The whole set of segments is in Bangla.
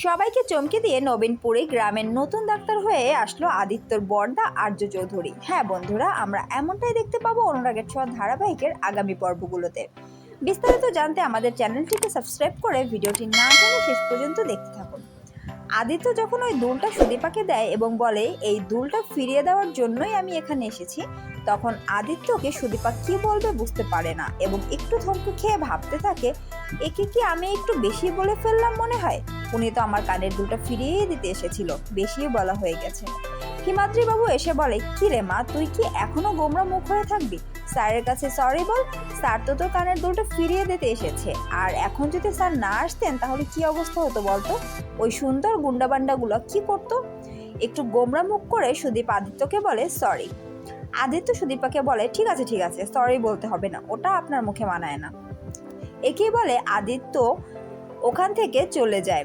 সবাইকে চমকে দিয়ে নবীনপুরে গ্রামের নতুন ডাক্তার হয়ে আসলো আদিত্যর বর্দা আর্য চৌধুরী। হ্যাঁ বন্ধুরা, আমরা এমনটাই দেখতে পাবো অনুরাগের ছোঁয়া ধারাবাহিকের আগামী পর্বগুলোতে। বিস্তারিত জানতে আমাদের চ্যানেলটিকে সাবস্ক্রাইব করে ভিডিওটি না টেনে শেষ পর্যন্ত দেখতে থাকুন। আদিত্য যখন ওই দুলটা সুদীপাকে দেয় এবং বলে, এই দুলটা ফিরিয়ে দেওয়ার জন্যই আমি এখানে এসেছি, তখন আদিত্যকে সুদীপা কি বলবে বুঝতে পারে না এবং একটু থমকে খেয়ে ভাবতে থাকে, একে কি আমি একটু বেশি বলে ফেললাম মনে হয়? উনি তো আমার কানের দুটো ফিরিয়ে দিতে এসেছিল। বেশি বলা হয়ে গেছে। হিমাদ্রি বাবু এসে বলে কি রে মা, তুই কি এখনও গোমরা মুখ হয়ে থাকবি? স্যারের কাছে সরি বল, স্যার তো তোর কানের দুটো ফিরিয়ে দিতে এসেছে। আর এখন যদি স্যার না আসতেন, তাহলে কি অবস্থা হতো বলতো? ওই সুন্দর গুন্ডাবান্ডাগুলো কি করতো? একটু গোমরা মুখ করে সুদীপ আদিত্যকে বলে সরি আদিত্য সুদীপাকে বলে, ঠিক আছে ঠিক আছে সরি বলতে হবে না, ওটা আপনার মুখে মানায় না। একেই বলে, আদিত্য ওখান থেকে চলে যায়।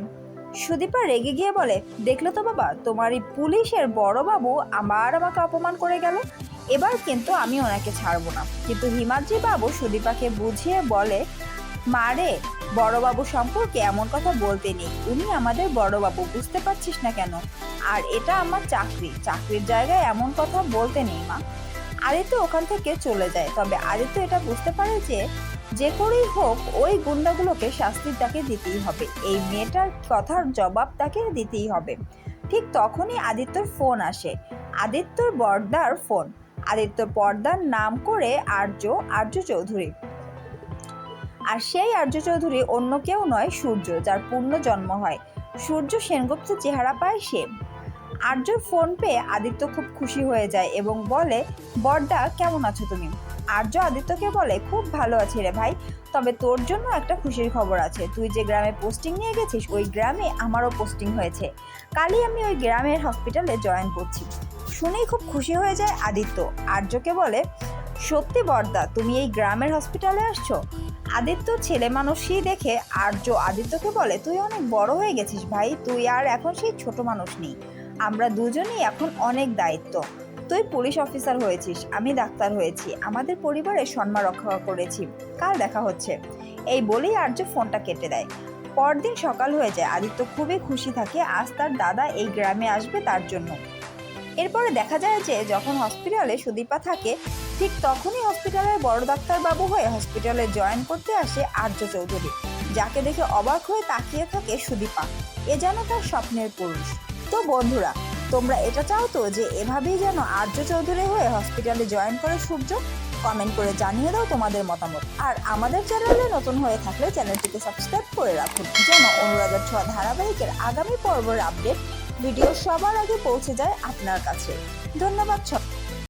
সুদীপা রেগে গিয়ে বলে, দেখল তো বাবা তোমার এই পুলিশের বড় বাবু আবার আমাকে অপমান করে গেল। এবার কিন্তু আমি ওনাকে ছাড়বো না। কিন্তু হিমাদ্রি বাবু সুদীপাকে বুঝিয়ে বলে মারে বড়বাবু সম্পর্কে এমন কথা বলতে নেই। উনি আমাদের বড়বাবু বুঝতে পারছিস না কেন? আর এটা আমার চাকরি। চাকরির জায়গায় এমন কথা বলতে নেই মা। আদিত্য ওখান থেকে চলে যায়। তবে আদিত্য এটা বুঝতে পারে যে যে করেই হোক, ওই গুন্ডাগুলোকে শাস্তি তাকে দিতেই হবে। এই মেয়েটার কথার জবাব তাকে দিতেই হবে। ঠিক তখনই আদিত্যর ফোন আসে। আদিত্যর বর্দার ফোন। আদিত্য পর্দার নাম করে আর্য আর্য চৌধুরী। আর সেই আর্য চৌধুরী অন্য কেউ নয়, সূর্য, যার পূর্ণ জন্ম হয়। সূর্য সেনগুপ্ত চেহারা পায় সে। আর্যর ফোন পেয়ে আদিত্য খুব খুশি হয়ে যায় এবং বলে বড়দা কেমন আছো তুমি? আর্য আদিত্যকে বলে, খুব ভালো আছি রে ভাই। তবে তোর জন্য একটা খুশির খবর আছে। তুই যে গ্রামে পোস্টিং নিয়ে গেছিস, ওই গ্রামে আমারও পোস্টিং হয়েছে। কালই আমি ওই গ্রামের হসপিটালে জয়েন করছি। শুনেই খুব খুশি হয়ে যায় আদিত্য। আর্যকে বলে, সত্যি বর্দা, তুমি এই গ্রামের হসপিটালে আসছো? আদিত্য ছেলে মানুষই দেখে আর্য আদিত্যকে বলে, তুই অনেক বড় হয়ে গেছিস ভাই। তুই আর এখন সেই ছোট মানুষ নেই। আমরা দুজনেই এখন অনেক দায়িত্ব। তুই পুলিশ অফিসার হয়েছিস, আমি ডাক্তার হয়েছি, আমাদের পরিবারের সম্মান রক্ষা করেছি, কাল দেখা হচ্ছে। এই বলেই আর্য ফোনটা কেটে দেয়। পরদিন সকাল হয়ে যায়, আদিত্য খুবই খুশি থাকে, আজ তার দাদা এই গ্রামে আসবে তার জন্য। এরপরে দেখা যায় যে, যখন হসপিটালে সুদীপা থাকে, ঠিক তখনই হসপিটালের বড় ডাক্তারবাবু হয়ে হসপিটালে জয়েন করতে আসে আর্য চৌধুরী, যাকে দেখে অবাক হয়ে তাকিয়ে থাকে সুদীপা। এ যেন তার স্বপ্নের পুরুষ। তো বন্ধুরা তোমরা এটা চাও তো যে এভাবেই যেন আর্য চৌধুরী হয়ে হসপিটালে জয়েন করে সূর্য কমেন্ট করে জানিয়ে দাও তোমাদের মতামত। আর আমাদের চ্যানেলে নতুন হয়ে থাকলে চ্যানেলটিকে সাবস্ক্রাইব করে রাখুন, যেন অনুরাগের ছোঁয়া ধারাবাহিকের আগামী পর্বের আপডেট ভিডিও সবার আগে পৌঁছে যায় আপনার কাছে। ধন্যবাদ